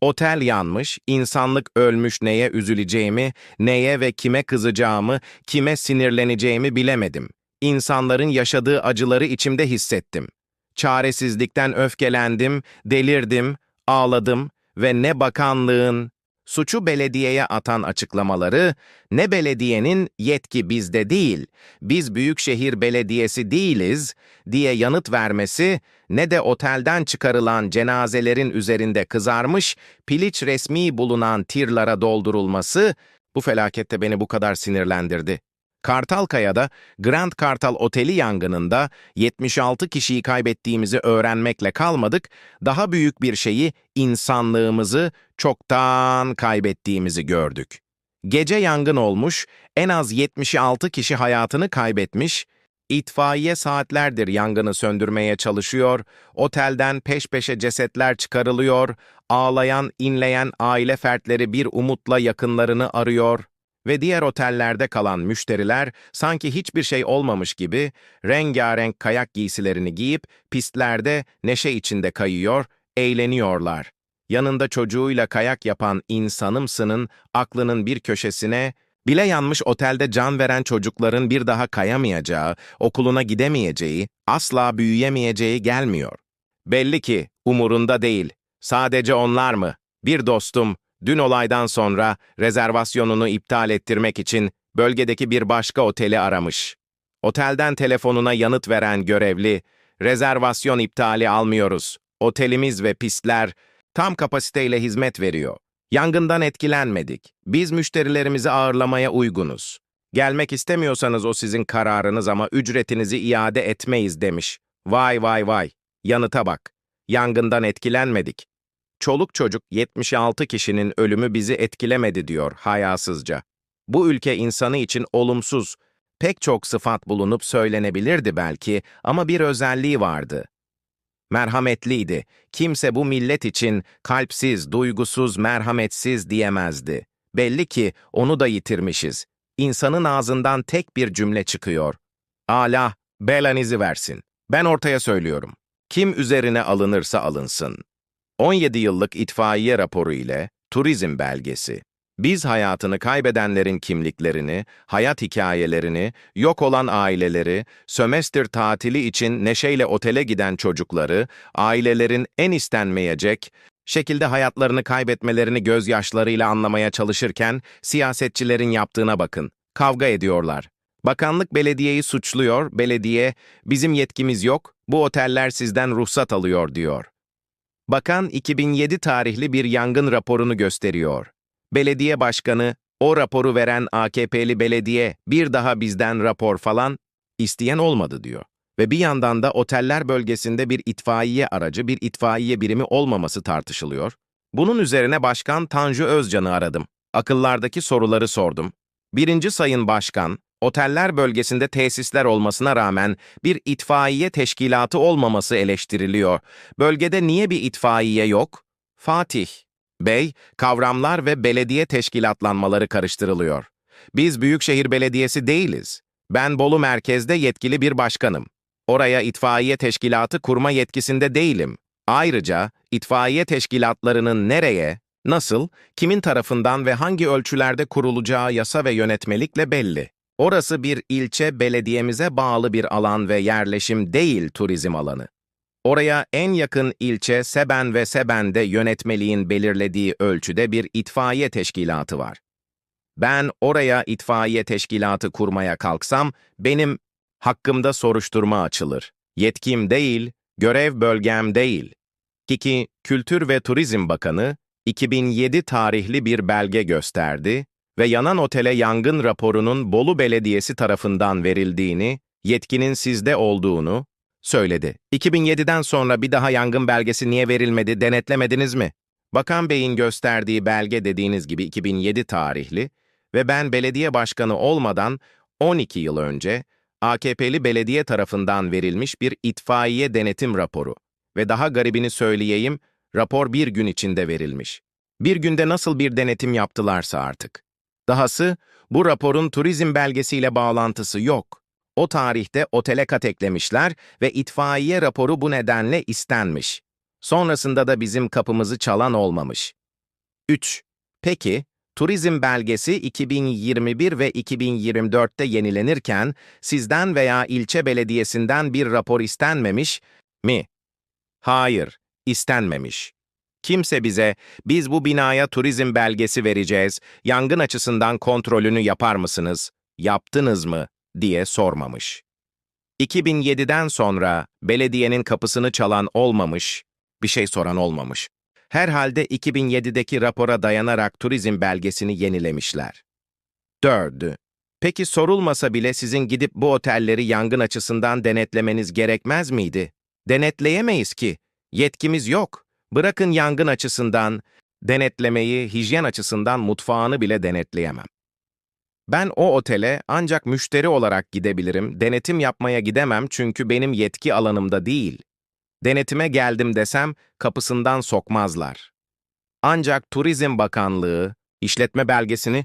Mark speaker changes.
Speaker 1: Otel yanmış, insanlık ölmüş neye üzüleceğimi, neye ve kime kızacağımı, kime sinirleneceğimi bilemedim. İnsanların yaşadığı acıları içimde hissettim. Çaresizlikten öfkelendim, delirdim, ağladım ve ne bakanlığın, suçu belediyeye atan açıklamaları, ne belediyenin yetki bizde değil, biz büyükşehir belediyesi değiliz diye yanıt vermesi, ne de otelden çıkarılan cenazelerin üzerinde kızarmış, piliç resmi bulunan tirlara doldurulması, bu felakette beni bu kadar sinirlendirdi. Kartalkaya'da Grand Kartal Oteli yangınında 76 kişiyi kaybettiğimizi öğrenmekle kalmadık, daha büyük bir şeyi, insanlığımızı çoktan kaybettiğimizi gördük. Gece yangın olmuş, en az 76 kişi hayatını kaybetmiş, itfaiye saatlerdir yangını söndürmeye çalışıyor, otelden peş peşe cesetler çıkarılıyor, ağlayan, inleyen aile fertleri bir umutla yakınlarını arıyor ve diğer otellerde kalan müşteriler sanki hiçbir şey olmamış gibi rengarenk kayak giysilerini giyip pistlerde neşe içinde kayıyor, eğleniyorlar. Yanında çocuğuyla kayak yapan insanımsının aklının bir köşesine bile yanmış otelde can veren çocukların bir daha kayamayacağı, okuluna gidemeyeceği, asla büyüyemeyeceği gelmiyor. Belli ki umurunda değil. Sadece onlar mı? Bir dostum, dün olaydan sonra rezervasyonunu iptal ettirmek için bölgedeki bir başka oteli aramış. Otelden telefonuna yanıt veren görevli, rezervasyon iptali almıyoruz. Otelimiz ve pistler tam kapasiteyle hizmet veriyor. Yangından etkilenmedik. Biz müşterilerimizi ağırlamaya uygunuz. Gelmek istemiyorsanız o sizin kararınız ama ücretinizi iade etmeyiz demiş. Vay vay vay. Yanıta bak. Yangından etkilenmedik. Çoluk çocuk 76 kişinin ölümü bizi etkilemedi diyor hayasızca. Bu ülke insanı için olumsuz, pek çok sıfat bulunup söylenebilirdi belki ama bir özelliği vardı. Merhametliydi. Kimse bu millet için kalpsiz, duygusuz, merhametsiz diyemezdi. Belli ki onu da yitirmişiz. İnsanın ağzından tek bir cümle çıkıyor. Allah belanızı versin. Ben ortaya söylüyorum. Kim üzerine alınırsa alınsın. 17 yıllık itfaiye raporu ile turizm belgesi. Biz hayatını kaybedenlerin kimliklerini, hayat hikayelerini, yok olan aileleri, sömestr tatili için neşeyle otele giden çocukları, ailelerin en istenmeyecek şekilde hayatlarını kaybetmelerini gözyaşlarıyla anlamaya çalışırken siyasetçilerin yaptığına bakın. Kavga ediyorlar. Bakanlık belediyeyi suçluyor, belediye bizim yetkimiz yok, bu oteller sizden ruhsat alıyor diyor. Bakan 2007 tarihli bir yangın raporunu gösteriyor. Belediye başkanı, o raporu veren AKP'li belediye bir daha bizden rapor falan isteyen olmadı diyor. Ve bir yandan da oteller bölgesinde bir itfaiye aracı, bir itfaiye birimi olmaması tartışılıyor. Bunun üzerine Başkan Tanju Özcan'ı aradım. Akıllardaki soruları sordum. Birinci Sayın Başkan, oteller bölgesinde tesisler olmasına rağmen bir itfaiye teşkilatı olmaması eleştiriliyor. Bölgede niye bir itfaiye yok? Fatih, Bey, kavramlar ve belediye teşkilatlanmaları karıştırılıyor. Biz Büyükşehir Belediyesi değiliz. Ben Bolu merkezde yetkili bir başkanım. Oraya itfaiye teşkilatı kurma yetkisinde değilim. Ayrıca itfaiye teşkilatlarının nereye, nasıl, kimin tarafından ve hangi ölçülerde kurulacağı yasa ve yönetmelikle belli. Orası bir ilçe belediyemize bağlı bir alan ve yerleşim değil turizm alanı. Oraya en yakın ilçe Seben ve Seben'de yönetmeliğin belirlediği ölçüde bir itfaiye teşkilatı var. Ben oraya itfaiye teşkilatı kurmaya kalksam, benim hakkımda soruşturma açılır. Yetkim değil, görev bölgem değil. Kiki, Kültür ve Turizm Bakanı, 2007 tarihli bir belge gösterdi ve yanan otele yangın raporunun Bolu Belediyesi tarafından verildiğini, yetkinin sizde olduğunu, söyledi. 2007'den sonra bir daha yangın belgesi niye verilmedi, denetlemediniz mi? Bakan Bey'in gösterdiği belge dediğiniz gibi 2007 tarihli ve ben belediye başkanı olmadan 12 yıl önce AKP'li belediye tarafından verilmiş bir itfaiye denetim raporu ve daha garibini söyleyeyim, rapor bir gün içinde verilmiş. Bir günde nasıl bir denetim yaptılarsa artık. Dahası bu raporun turizm belgesiyle bağlantısı yok. O tarihte otele kat eklemişler ve itfaiye raporu bu nedenle istenmiş. Sonrasında da bizim kapımızı çalan olmamış. 3. Peki, turizm belgesi 2021 ve 2024'te yenilenirken sizden veya ilçe belediyesinden bir rapor istenmemiş mi? Hayır, istenmemiş. Kimse bize, biz bu binaya turizm belgesi vereceğiz, yangın açısından kontrolünü yapar mısınız, yaptınız mı, diye sormamış. 2007'den sonra belediyenin kapısını çalan olmamış, bir şey soran olmamış. Herhalde 2007'deki rapora dayanarak turizm belgesini yenilemişler. 4. Peki sorulmasa bile sizin gidip bu otelleri yangın açısından denetlemeniz gerekmez miydi? Denetleyemeyiz ki. Yetkimiz yok. Bırakın yangın açısından, denetlemeyi, hijyen açısından mutfağını bile denetleyemem. Ben o otele ancak müşteri olarak gidebilirim, denetim yapmaya gidemem çünkü benim yetki alanımda değil. Denetime geldim desem kapısından sokmazlar. Ancak Turizm Bakanlığı işletme belgesini